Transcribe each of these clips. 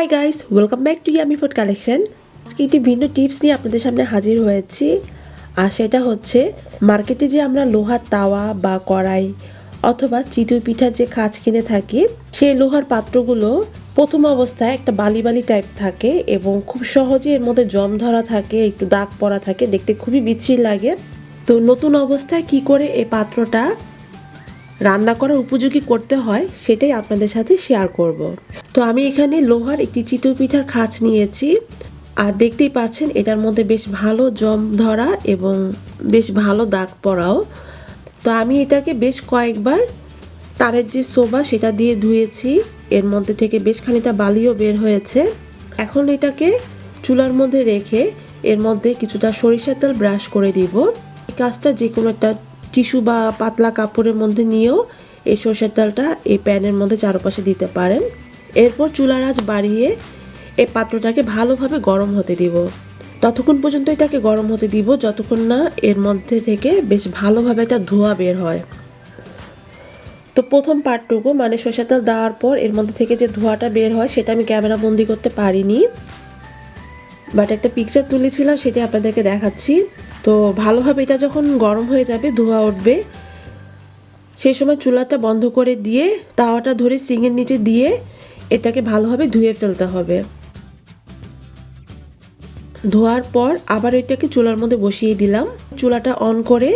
Hi guys welcome back to yummy food collection আজকে একটি ভিন্ন টিপস নিয়ে আপনাদের সামনে হাজির হয়েছি। আর সেটা হচ্ছে মার্কেটে যে আমরা লোহার তাওয়া বা কড়াই অথবা চিতই পিঠার যে কাজ কিনে থাকি, সেই লোহার পাত্রগুলো প্রথম অবস্থায় একটা বালি বালি টাইপ থাকে এবং খুব সহজে এর মধ্যে জম ধরা থাকে, একটু দাগ পড়া থাকে, দেখতে খুবই বিচ্ছিরি লাগে। তো নতুন অবস্থায় কি করে এই পাত্রটা রান্না করার উপযোগী করতে হয়, সেটাই আপনাদের সাথে শেয়ার করব। তো আমি এখানে লোহার একটি চিতই পিঠার খাঁচ নিয়েছি। আর দেখতেই পাচ্ছেন, এটার মধ্যে বেশ ভালো জম ধরা এবং বেশ ভালো দাগ পড়াও। তো আমি এটাকে বেশ কয়েকবার তারের যে সোবা সেটা দিয়ে ধুয়েছি। এর মধ্যে থেকে বেশ খানিকটা বালিও বের হয়েছে। এখন এটাকে চুলার মধ্যে রেখে এর মধ্যে কিছুটা সরিষার তেল ব্রাশ করে দিব। এই কাজটা যে কোনো একটা টিস্যু বা পাতলা কাপড়ের মধ্যে নিয়েও এই সর্ষের তেলটা এই প্যানের মধ্যে চারপাশে দিতে পারেন। এরপর চুলার আঁচ বাড়িয়ে এই পাত্রটাকে ভালোভাবে গরম হতে দিব। ততক্ষণ পর্যন্ত এটাকে গরম হতে দিব, যতক্ষণ না এর মধ্যে থেকে বেশ ভালোভাবে একটা ধোঁয়া বের হয়। তো প্রথম পার্টটুকু মানে সর্ষের তেল দেওয়ার পর এর মধ্যে থেকে যে ধোঁয়াটা বের হয়, সেটা আমি ক্যামেরা বন্দি করতে পারিনি। বাট একটা পিকচার তুলেছিলাম, সেটা আপনাদেরকে দেখাচ্ছি। তো ভালোভাবে এটা যখন গরম হয়ে যাবে, ধোঁয়া উঠবে, সেই সময় চুলাটা বন্ধ করে দিয়ে তাওয়াটা ধরে সিঙের নিচে দিয়ে এটাকে ভালোভাবে ধুয়ে ফেলতে হবে। ধোয়ার পর আবার এটাকে চুলার মধ্যে বসিয়ে দিলাম। চুলাটা অন করে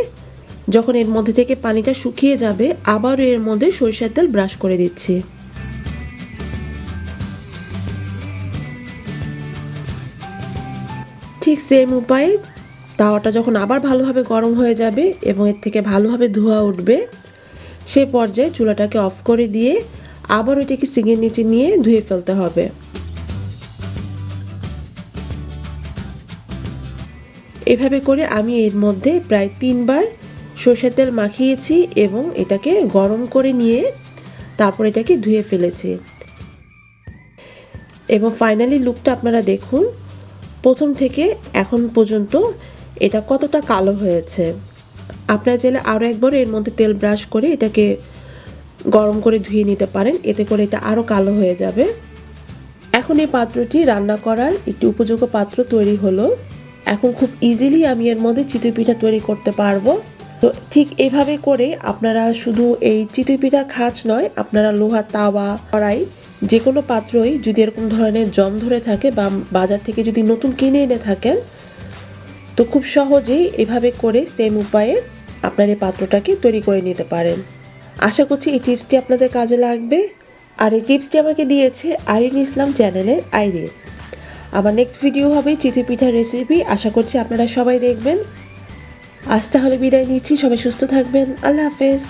যখন এর মধ্যে থেকে পানিটা শুকিয়ে যাবে, আবার এর মধ্যে সরিষার তেল ব্রাশ করে দিচ্ছি। ঠিক সেম উপায়ে তাওয়াটা যখন আবার ভালোভাবে গরম হয়ে যাবে এবং এর থেকে ভালোভাবে ধোয়া উঠবে সেই পর্যায়ে চুলাটাকে অফ করে দিয়ে আবার ওইটাকে সিঙের নিচে নিয়ে ধুয়ে ফেলতে হবে। এভাবে করে আমি এর মধ্যে প্রায় তিনবার সর্ষের তেল মাখিয়েছি এবং এটাকে গরম করে নিয়ে তারপর এটাকে ধুয়ে ফেলেছি। এবং ফাইনালি লুকটা আপনারা দেখুন, প্রথম থেকে এখন পর্যন্ত এটা কতটা কালো হয়েছে? আপনারা চাইলে আরও একবার এর মধ্যে তেল ব্রাশ করে এটাকে গরম করে ধুয়ে নিতে পারেন। এতে করে এটা আরও কালো হয়ে যাবে। এখন এই পাত্রটি রান্না করার একটি উপযোগ্য পাত্র তৈরি হলো। এখন খুব ইজিলি আমি এর মধ্যে চিতই পিঠা তৈরি করতে পারব। তো ঠিক এইভাবে করে আপনারা শুধু এই চিতই পিঠার খাঁচ নয়, আপনারা লোহার তাওয়া, কড়াই যে কোনো পাত্রই যদি এরকম ধরনের জম ধরে থাকে বা বাজার থেকে যদি নতুন কিনে এনে থাকেন তো খুব সহজেই এভাবে করে সেম উপায়ে আপনার এই পাত্রটাকে তৈরি করে নিতে পারেন। আশা করছি এই টিপসটি আপনাদের কাজে লাগবে। আর এই টিপসটি আমাকে দিয়েছে আইরিন ইসলাম চ্যানেলের আইরিন। আমার নেক্সট ভিডিও হবে চিঠি পিঠার রেসিপি আশা করছি আপনারা সবাই দেখবেন। আজ তাহলে বিদায় নিচ্ছি। সবাই সুস্থ থাকবেন। আল্লাহ হাফেজ।